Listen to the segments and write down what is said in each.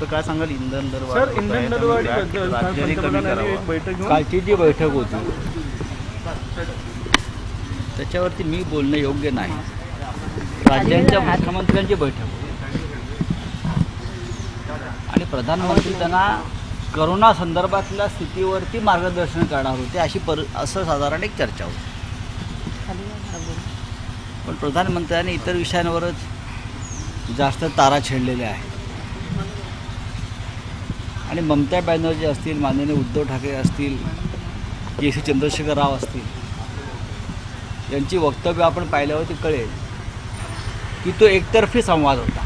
तर काय सांगाल? इंधन दर वाढ सर होत आहे, इंधन त्यामुळे दरवाढीबद्दल काल राज्याने कमी पंतप्रधानांनी करावा. एक बैठक घेऊन कालची जी बैठक होती. त्याच्यावरती मी बोलणं योग्य नाही. राज्यांच्या मुख्यमंत्र्यांची बैठक होती. आणि प्रधानमंत्री त्यांना करोना संदर्भातल्या स्थितीवरती मार्गदर्शन करणार होते अशी पर असं साधारण एक चर्चा होती. पण प्रधानमंत्र्यांनी इतर विषयांवरच जास्त तारा छेडलेल्या आहेत. आणि ममता बॅनर्जी असतील माननीय उद्धव ठाकरे असतील के सी चंद्रशेखर राव असतील यांची वक्तव्य आपण पाहिल्यावरती कळेल की तो एकतर्फी संवाद होता.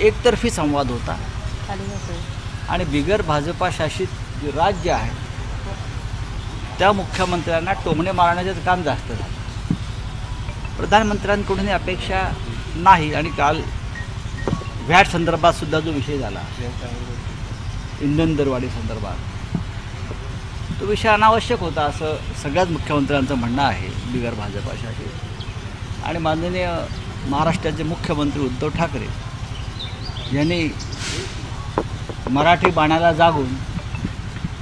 एकतर्फी संवाद होता. आणि बिगर भाजपा शासित जे राज्य आहे त्या मुख्यमंत्र्यांना टोमणे मारण्याचं काम जास्त झालं. प्रधानमंत्र्यांकडून ही अपेक्षा नाही आणि काल व्हॅट संदर्भात सुद्धा जो विषय झाला इंधन दरवाढी संदर्भात तो विषय अनावश्यक होता असं सगळ्याच मुख्यमंत्र्यांचं म्हणणं आहे बिगर भाजपा शासित आणि माननीय महाराष्ट्राचे मुख्यमंत्री उद्धव ठाकरे यांनी मराठी बाणाला जागून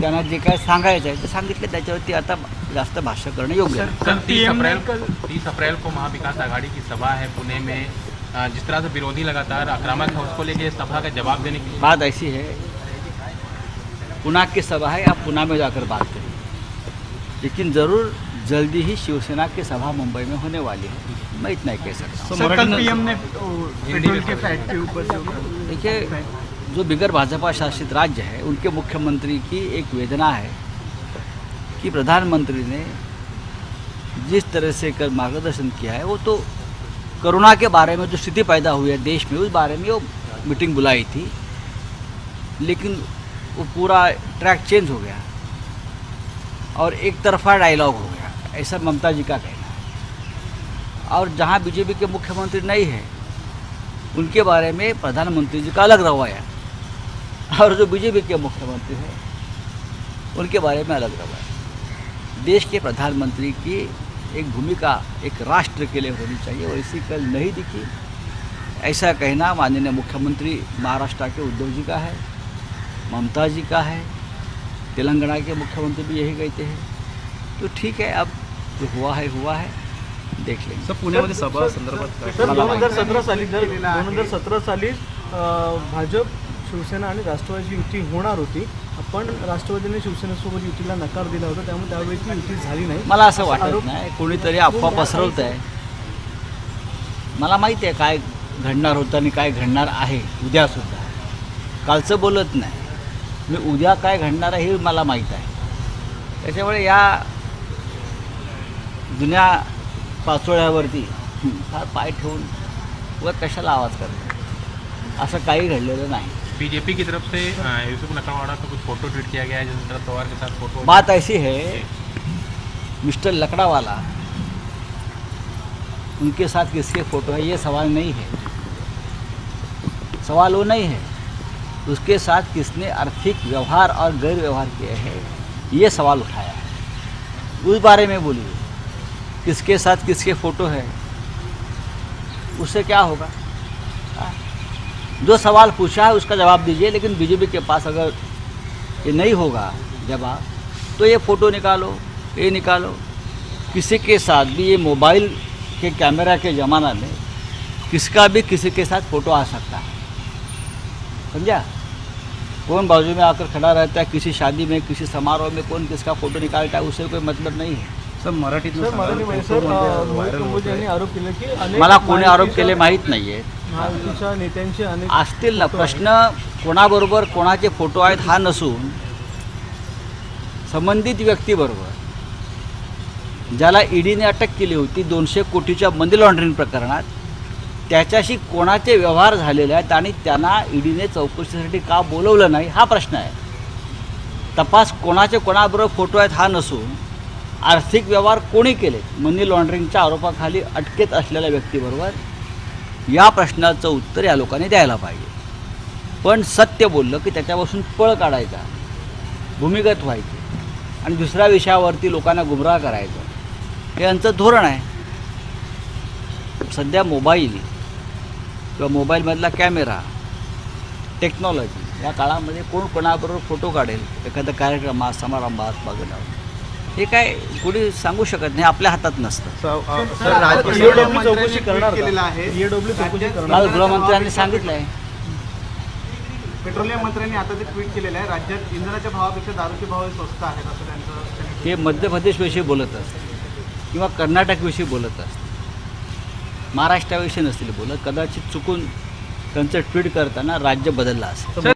त्यांना जे काय सांगायचं आहे ते सांगितलं त्याच्यावरती आता जास्त भाष्य करणं योग्य तीस अप्रैल कल- तीस अप्रैल को महाविकास आघाड़ी की सभा है पुणे में जिस तरह से विरोधी लगातार आक्रामक है उसको लेके सभा का जवाब देने की बात ऐसी है पुणे की सभा है आप पुना में जाकर बात करें। लेकिन ज़रूर जल्दी ही शिवसेना की सभा मुंबई में होने वाली है। मैं इतना ही कह सकता हूँ। सर कल मराठी पीएम ने पेट्रोल के फैट के ऊपर जो देखिए जो बिगर भाजपा शासित राज्य है उनके मुख्यमंत्री की एक वेदना है कि प्रधानमंत्री ने जिस तरह से कर मार्गदर्शन किया है वो तो कोरोना के बारे में जो स्थिति पैदा हुई है देश में, उस बारे में वो मीटिंग बुलाई थी। लेकिन वो पूरा ट्रैक चेंज हो गया और एक तरफा डायलॉग हो गया, ऐसा ममता जी का कहना है। और जहाँ बीजेपी के मुख्यमंत्री नहीं है, उनके बारे में प्रधानमंत्री जी का अलग रवैया और जो बीजेपी के मुख्यमंत्री हैं, उनके बारे में अलग रवैया देश के प्रधानमंत्री की एक भूमिका एक राष्ट्र के लिए होनी चाहिए और इसी कल नहीं दिखी। ऐसा कहना माननीय मुख्यमंत्री महाराष्ट्र के उद्धव जी का है ममता जी का है तेलंगाना के मुख्यमंत्री भी यही कहते हैं। तो ठीक है अब जो हुआ है हुआ है देख लेंगे। सर पुण्यामध्ये सभा संदर्भात दोन हजार सतरा साली जर दोन हजार सतरा साली भाजप शिवसेना आणि राष्ट्रवादी युती होणार होती. पण राष्ट्रवादीने शिवसेनेसोबत युतीला नकार दिला होता त्यामुळे त्यावेळी ती युती झाली नाही. मला असं वाटत नाही. कोणीतरी अफवा पसरवत आहे मला माहिती आहे काय घडणार होतं आणि काय घडणार आहे. उद्यासुद्धा कालचं बोलत नाही. मी उद्या काय घडणार आहे हे मला माहीत आहे. त्याच्यामुळे या जुन्या पाचोळ्यावरती फार पाय ठेवून वर कशाला आवाज करतो असं काही घडलेलं नाही. बीजेपी की तरफ़ से यूसुफ नकलवाड़ा का कुछ फ़ोटो ट्वीट किया गया है जिस शरद पवार के साथ फ़ोटो बात ऐसी है मिस्टर लकड़ावाला उनके साथ किसके फ़ोटो है ये सवाल नहीं है। सवाल वो नहीं है उसके साथ किसने आर्थिक व्यवहार और गैर व्यवहार किए हैं ये सवाल उठाया है। उस बारे में बोलिए किसके साथ किसके फ़ोटो है उससे क्या होगा? जो सवाल पूछा है उसका जवाब दीजिए, लेकिन बीजेपी के पास अगर ये नहीं होगा जवाब तो ये फ़ोटो निकालो, ये निकालो। किसी के साथ भी ये मोबाइल के कैमरा के ज़माना में किसका भी किसी के साथ फ़ोटो आ सकता है। समझा? कौन बाजू में आकर खड़ा रहता है, किसी शादी में, किसी समारोह में कौन किसका फ़ोटो निकालता है उससे कोई मतलब नहीं है। सर फोटो सर म्हणजे अं, मोहित व्हायरल कंबोज यांनी होतोय. आरोप केले की अनेक मला कोणी आरोप केले माहीत नाही आहे महायुतीच्या नेत्यांचे अनेक असतील ना प्रश्न कोणाबरोबर कोणाचे फोटो आहेत हा नसून संबंधित व्यक्तीबरोबर ज्याला ईडीने अटक केली होती दोनशे कोटीच्या मनी लॉन्ड्रिंग प्रकरणात त्याच्याशी कोणाचे व्यवहार झालेले आहेत आणि त्यांना ईडीने चौकशीसाठी का बोलवलं नाही हा प्रश्न आहे. तपास कोणाचे कोणाबरोबर फोटो आहेत हा नसून आर्थिक व्यवहार कोणी केले? मनी लॉन्ड्रिंगच्या आरोपाखाली अटकेत असलेल्या व्यक्तीबरोबर या प्रश्नाचं उत्तर या लोकांनी द्यायला पाहिजे. पण सत्य बोललं की त्याच्यापासून पळ काढायचा भूमिगत व्हायचं आणि दुसऱ्या विषयावरती लोकांना गुमराह करायचं. हे यांचं धोरण आहे. सध्या मोबाईल किंवा मोबाईलमधला कॅमेरा टेक्नॉलॉजी या काळामध्ये कोण कोणाबरोबर फोटो काढेल? एखाद्या कार्यक्रमात समारंभात बघण्यावर हे काय कोणी सांगू शकत नाही आपल्या हातात नसतं. ईएडब्ल्यू चौकशी करणार केलेलं आहे. काल गृहमंत्र्यांनी सांगितलं आहे पेट्रोलियम मंत्र्यांनी आता जे ट्विट केलेलं आहे राज्यात इंधनाच्या भावापेक्षा दारूचे भाव हे स्वस्त आहेत असं त्यांचं त्यांनी ते मध्य प्रदेशविषयी बोलत असतात किंवा कर्नाटकविषयी बोलत असतात. महाराष्ट्राविषयी नसतील बोलत कदाचित चुकून त्यांचं ट्विट करताना राज्य बदललं असेल.